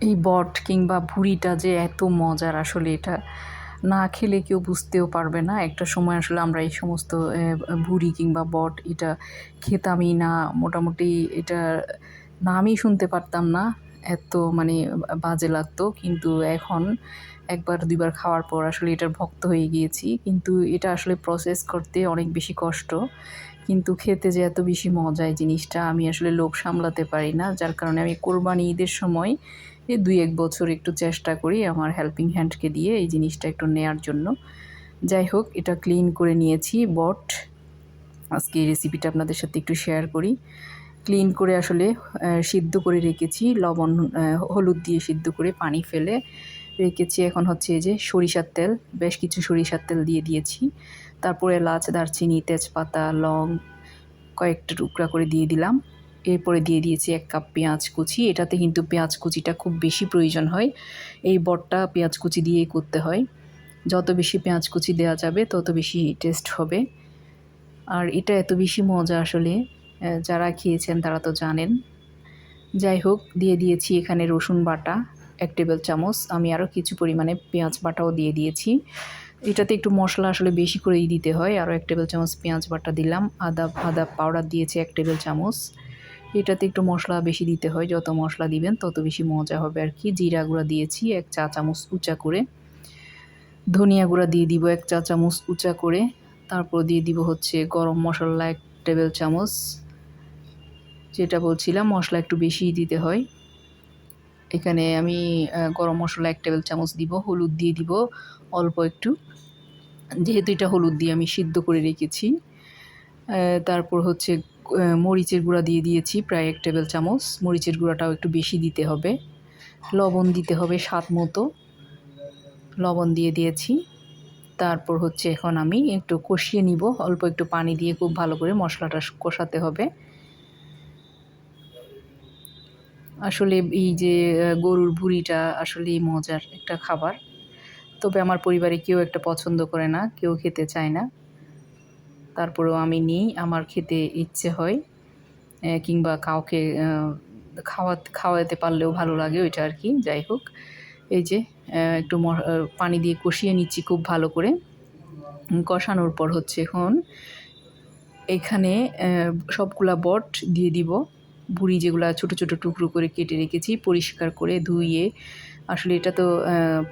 এই বট কিংবা ভুঁড়িটা যে এত মজার আসলে এটা, না খেলে কেউ বুঝতেও পারবে না। একটা সময় আসলে আমরা এই সমস্ত ভুঁড়ি কিংবা বট এটা খেতামই না। মোটামুটি এটা নামই শুনতে পারতাম না। এত মানে বাজে লাগতো। কিন্তু এখন একবার দুইবার খাওয়ার পর আসলে এটার ভক্ত হয়ে গিয়েছি। কিন্তু এটা আসলে প্রসেস করতে অনেক বেশি কষ্ট। কিন্তু খেতে যে এত বেশি মজা এই জিনিসটা আমি আসলে লোক সামলাতে পারি না। যার কারণে আমি কোরবানি ঈদের সময় এই দুই এক বছর একটু চেষ্টা করি আমার হেল্পিং হ্যান্ডকে দিয়ে এই জিনিসটা একটু নেয়ার জন্য। যাই হোক, এটা ক্লিন করে নিয়েছি বট আজকে এই রেসিপিটা আপনাদের সাথে একটু শেয়ার করি। ক্লিন করে আসলে সিদ্ধ করে রেখেছি, লবণ হলুদ দিয়ে সিদ্ধ করে পানি ফেলে রেখেছি। এখন হচ্ছে এই যে সরিষার তেল, বেশ কিছু সরিষার তেল দিয়ে দিয়েছি। তারপরে এলাচ, দারচিনি, তেজপাতা, লং কয়েকটা টুকরা করে দিয়ে দিলাম। এরপরে দিয়ে দিয়েছি এক কাপ পেঁয়াজ কুচি। এটাতে কিন্তু পেঁয়াজ কুচিটা খুব বেশি প্রয়োজন হয়। এই বটটা পেঁয়াজ কুচি দিয়েই করতে হয়। যত বেশি পেঁয়াজ কুচি দেওয়া যাবে, তত বেশি টেস্ট হবে। আর এটা এত বেশি মজা আসলে যারা খেয়েছেন তারা তো জানেন। যাই হোক, দিয়ে দিয়েছি এখানে রসুন বাটা, এক টেবিল চামচ। আমি আরও কিছু পরিমাণে পেঁয়াজ বাটাও দিয়ে দিয়েছি। এটাতে একটু মশলা আসলে বেশি করেই দিতে হয়। আরও এক টেবিল চামচ পেঁয়াজ বাটা দিলাম। আদা আদা পাউডার দিয়েছি এক টেবিল চামচ। এটাতে একটু মশলা বেশি দিতে হয়, যত মশলা দিবেন তত বেশি মজা হবে আর কি। জিরা গুঁড়া দিয়েছি, এক চা চামচ উঁচা করে। ধনিয়া গুঁড়া দিয়ে দিব এক চা চামচ উঁচা করে। তারপর দিয়ে দিব হচ্ছে গরম মশলা এক টেবিল চামচ। যেটা বলছিলাম, মশলা একটু বেশিই দিতে হয়। এখানে আমি গরম মশলা এক টেবিল চামচ দিব, হলুদ দিয়ে দিব অল্প একটু। যেহেতু এটা হলুদ দিয়ে আমি সিদ্ধ করে রেখেছি। তারপর হচ্ছে মরিচের গুঁড়া দিয়ে দিয়েছি, প্রায় এক টেবিল চামচ। মরিচের গুঁড়াটাও একটু বেশি দিতে হবে। লবণ দিতে হবে স্বাদ মতো। লবণ দিয়ে দিয়েছি। তারপর হচ্ছে এখন আমি একটু কষিয়ে নিব। অল্প একটু পানি দিয়ে খুব ভালো করে মশলাটা কষাতে হবে। আসলে এই যে গরুর ভুঁড়িটা আসলে মজার একটা খাবার। তবে আমার পরিবারে কেউ একটা পছন্দ করে না, কেউ খেতে চায় না। তারপরেও আমি নিই, আমার খেতে ইচ্ছে হয় কিংবা কাউকে খাওয়া খাওয়াতে পারলেও ভালো লাগে ওইটা আর কি, যাই হোক। এই যে একটু পানি দিয়ে কষিয়ে নিচ্ছি খুব ভালো করে। কষানোর পর হচ্ছে এখন এখানে সবগুলা বট দিয়ে দিব। বুড়ি যেগুলা ছোট ছোট টুকরো করে কেটে রেখেছি, পরিষ্কার করে ধুইয়ে। আসলে এটা তো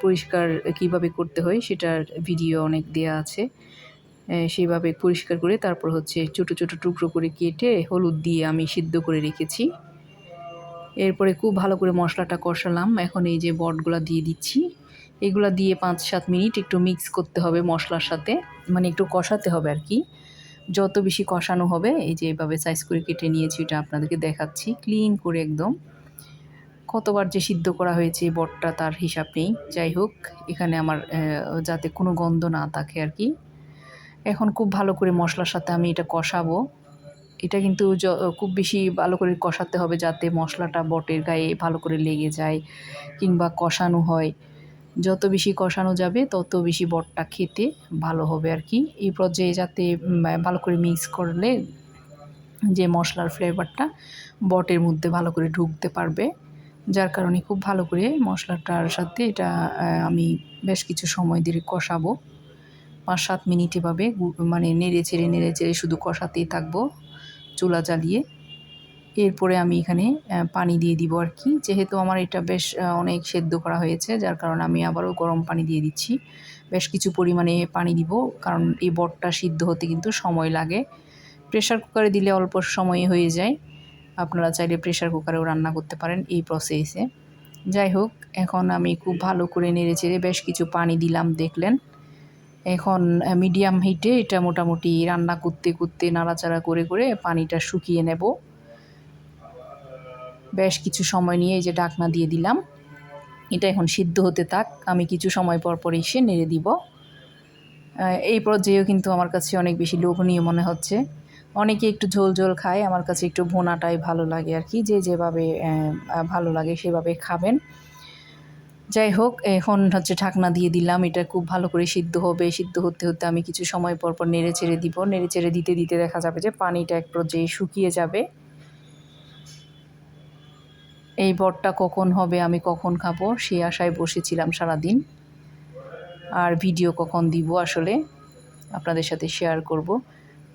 পরিষ্কার কীভাবে করতে হয় সেটার ভিডিও অনেক দেয়া আছে। সেইভাবে পরিষ্কার করে তারপর হচ্ছে ছোট ছোট টুকরো করে কেটে হলুদ দিয়ে আমি সিদ্ধ করে রেখেছি। এরপরে খুব ভালো করে মশলাটা কষালাম। এখন এই যে বটগুলা দিয়ে দিচ্ছি, এগুলা দিয়ে পাঁচ সাত মিনিট একটু মিক্স করতে হবে মশলার সাথে মানে একটু কষাতে হবে আর কি। যত বেশি কষানো হবে, এই যে এভাবে সাইজ করে কেটে নিয়েছি, এটা আপনাদেরকে দেখাচ্ছি। ক্লিন করে একদম। কতবার যে সিদ্ধ করা হয়েছে বটটা, তার হিসাব নেই। যাই হোক, এখানে আমার যাতে কোনো গন্ধ না থাকে আর কি। এখন খুব ভালো করে মশলার সাথে আমি এটা কষাবো। এটা কিন্তু খুব বেশি ভালো করে কষাতে হবে যাতে মশলাটা বটের গায়ে ভালো করে লেগে যায় কিংবা কষানো হয়। যত বেশি কষানো যাবে, তত বেশি বটটা খেতে ভালো হবে আর কি। এই পর্যায়ে যাতে ভালো করে মিক্স করলে যে মশলার ফ্লেভারটা বটের মধ্যে ভালো করে ঢুকতে পারবে। যার কারণে খুব ভালো করে মশলাটার সাথে এটা আমি বেশ কিছু সময় ধরে কষাবো। পাঁচ সাত মিনিট এভাবে মানে নেড়ে চেড়ে নেড়ে চেড়ে শুধু কষাতেই থাকব চুলা জ্বালিয়ে। এরপরে আমি এখানে পানি দিয়ে দিব আর কি। যেহেতু আমার এটা বেশ অনেক সেদ্ধ করা হয়েছে, যার কারণে আমি আবারও গরম পানি দিয়ে দিচ্ছি। বেশ কিছু পরিমাণে পানি দিব, কারণ এই বটটা সিদ্ধ হতে কিন্তু সময় লাগে। প্রেশার কুকারে দিলে অল্প সময়ে হয়ে যায়। আপনারা চাইলে প্রেশার কুকারেও রান্না করতে পারেন এই প্রসেসে যাই হোক, এখন আমি খুব ভালো করে নেড়ে চেড়ে বেশ কিছু পানি দিলাম, দেখলেন। এখন মিডিয়াম হিটে এটা মোটামুটি রান্না করতে করতে, নাড়াচাড়া করে করে পানিটা শুকিয়ে নেব। বেশ কিছু সময় নিয়ে এই যে ডাকনা দিয়ে দিলাম। এটা এখন সিদ্ধ হতে থাক। আমি কিছু সময় পর পর এসে নেড়ে দিব। এই পর্যায়েও কিন্তু আমার কাছে অনেক বেশি লোভনীয় মনে হচ্ছে। অনেকে একটু ঝোল ঝোল খায়। আমার কাছে একটু ভোনাটাই ভালো লাগে আর কি। যে যেভাবে ভালো লাগে সেভাবে খাবেন। যাই হোক, এখন হচ্ছে ঢাকনা দিয়ে দিলাম। এটা খুব ভালো করে সিদ্ধ হবে। সিদ্ধ হতে হতে আমি কিছু সময় পর পর নেড়ে চেড়ে দিব। নেড়ে চেড়ে দিতে দিতে দেখা যাবে যে পানিটা এক পর্যায়ে শুকিয়ে যাবে। এই বরটা কখন হবে, আমি কখন খাব সেই আশায় বসেছিলাম সারাদিন। আর ভিডিও কখন দিব আসলে আপনাদের সাথে শেয়ার করব।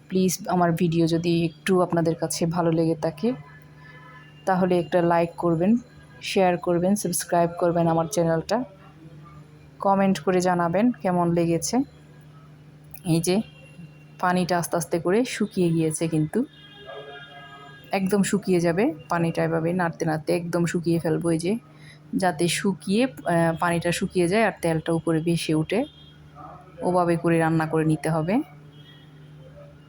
প্লিজ আমার ভিডিও যদি একটু আপনাদের কাছে ভালো লেগে থাকে, তাহলে একটা লাইক করবেন। শেয়ার করবেন সাবস্ক্রাইব করবেন আমার চ্যানেলটা। কমেন্ট করে জানাবেন কেমন লেগেছে। এই যে পানিটা আস্তে আস্তে করে শুকিয়ে গিয়েছে কিন্তু। একদম শুকিয়ে যাবে, পানিটা এভাবে নাড়তে নাড়তে একদম শুকিয়ে ফেলব এই যে। যাতে শুকিয়ে পানিটা শুকিয়ে যায় আর তেলটা উপরে ভেসে উঠে ওভাবে করে রান্না করে নিতে হবে।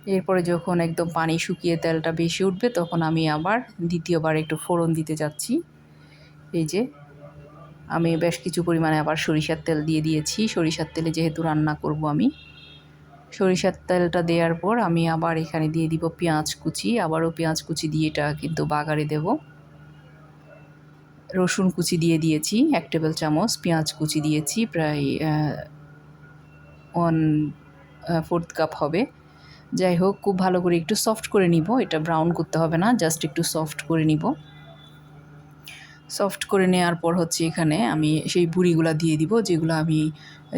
এরপরে যখন একদম পানি শুকিয়ে তেলটা বেশি উঠবে তখন আমি আবার দ্বিতীয়বার একটু ফোড়ন দিতে যাচ্ছি। এই যে, আমি বেশ কিছু পরিমাণে আবার সরিষার তেল দিয়ে দিয়েছি। সরিষার তেলে যেহেতু রান্না করব আমি। সরিষার তেলটা দেওয়ার পর আমি আবার এখানে দিয়ে দিব পেঁয়াজ কুচি। আবারও পেঁয়াজ কুচি দিয়ে এটা কিন্তু বাগারে দেব। রসুন কুচি দিয়ে দিয়েছি, এক টেবিল চামচ। পেঁয়াজ কুচি দিয়েছি, প্রায় ওয়ান ফোর্থ কাপ হবে। যাই হোক, খুব ভালো করে একটু সফট করে নিব। এটা ব্রাউন করতে হবে না, জাস্ট একটু সফট করে নিব। সফট করে নেওয়ার পর হচ্ছে এখানে আমি সেই বুড়িগুলা দিয়ে দিব, যেগুলো আমি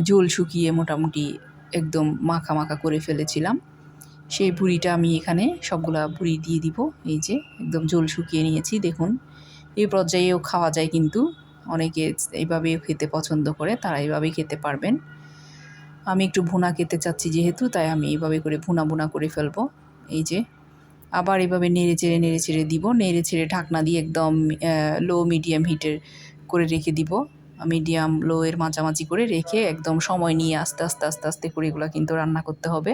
জল শুকিয়ে মোটামুটি একদম মাখা মাখা করে ফেলেছিলাম। সেই বুড়িটা আমি এখানে সবগুলা বুড়ি দিয়ে দিব, এই যে একদম জল শুকিয়ে নিয়েছি, দেখুন। এই পর্যায়েও খাওয়া যায় কিন্তু, অনেকে এইভাবেও খেতে পছন্দ করে, তারা এইভাবেই খেতে পারবেন। আমি একটু ভুনা খেতে চাচ্ছি যেহেতু, তাই আমি এইভাবে করে ভুনা ভুনা করে ফেলব। এই যে আবার এভাবে নেড়ে চেড়ে নেড়ে চেড়ে দিব। নেড়ে চেড়ে ঢাকনা দিয়ে একদম লো মিডিয়াম হিটের করে রেখে দিব। মিডিয়াম লো এর মাঝামাঝি করে রেখে একদম সময় নিয়ে আস্তে আস্তে আস্তে আস্তে করে এগুলো কিন্তু রান্না করতে হবে।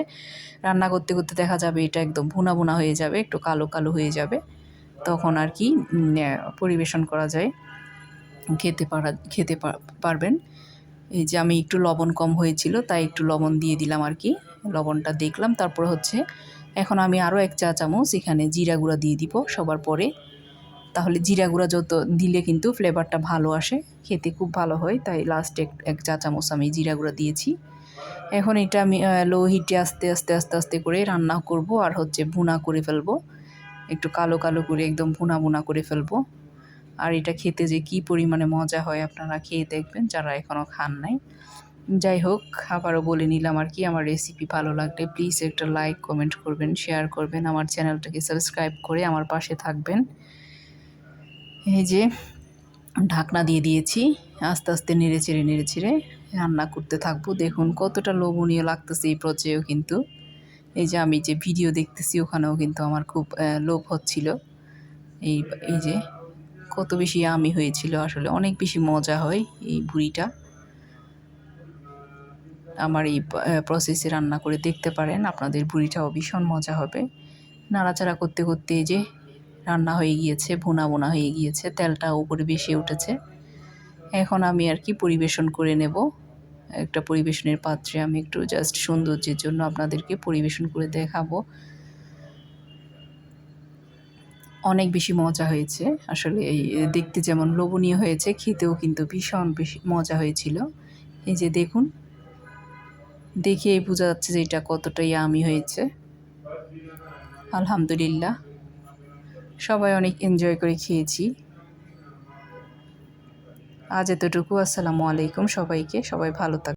রান্না করতে করতে দেখা যাবে এটা একদম ভুনা ভুনা হয়ে যাবে, একটু কালো কালো হয়ে যাবে। তখন আর কি পরিবেশন করা যায়। খেতে পারা, খেতে পারবেন। এই যে আমি একটু লবণ কম হয়েছিল, তাই একটু লবণ দিয়ে দিলাম আর কি। লবণটা দেখলাম, তারপর হচ্ছে এখন আমি আরও এক চা চামচ এখানে জিরা গুঁড়া দিয়ে দিব সবার পরে। তাহলে জিরা গুঁড়া যত দিলে কিন্তু ফ্লেভারটা ভালো আসে, খেতে খুব ভালো হয়, তাই লাস্ট এক এক চা চামচ আমি জিরা গুঁড়া দিয়েছি। এখন এটা আমি লো হিটে আস্তে আস্তে আস্তে আস্তে করে রান্না করব আর হচ্ছে ভুনা করে ফেলব। একটু কালো কালো করে একদম ভুনা ভুনা করে ফেলব। আর এটা খেতে যে কি পরিমাণে মজা হয় আপনারা খেয়ে দেখবেন, যারা এখনও খান নাই। যাই হোক আবারও বলে নিলাম আর কি, আমার রেসিপি ভালো লাগলে প্লিজ একটা লাইক কমেন্ট করবেন শেয়ার করবেন, আমার চ্যানেলটাকে সাবস্ক্রাইব করে আমার পাশে থাকবেন। এই যে, ঢাকনা দিয়ে দিয়েছি, আস্তে আস্তে নেড়ে চেড়ে নেড়ে চেড়ে রান্না করতে থাকব। দেখুন কতটা লোভনীয় লাগতেছে এই পর্যায়েও কিন্তু। এই যে আমি যে ভিডিও দেখতেছি ওখানেও কিন্তু আমার খুব লোভ হচ্ছিল। এই এই যে, কত বেশি আমি হয়েছিল, আসলে অনেক বেশি মজা হয় এই ভুড়িটা আমার এই প্রসেসে রান্না করে দেখতে পারেন। আপনাদের ভুড়িটাও ভীষণ মজা হবে। নাড়াচাড়া করতে করতে যে রান্না হয়ে গিয়েছে, ভুনা বোনা হয়ে গিয়েছে, তেলটা উপরে বেশি উঠেছে। এখন আমি আর কি পরিবেশন করে নেব। একটা পরিবেশনের পাত্রে আমি একটু জাস্ট সৌন্দর্যের জন্য আপনাদেরকে পরিবেশন করে দেখাবো। অনেক বেশি মজা হয়েছে। আসলে এই দেখতে যেমন লোভনীয় হয়েছে, খেতেও কিন্তু ভীষণ বেশি মজা হয়েছিল। এই যে দেখুন দেখেই বোঝা যাচ্ছে যে এটা কতটাই আমি হয়েছে। আলহামদুলিল্লাহ। সবাই অনেক এনজয় করে খেয়েছি। আজ এতটুকু। আসসালামু আলাইকুম সবাইকে। সবাই ভালো থাক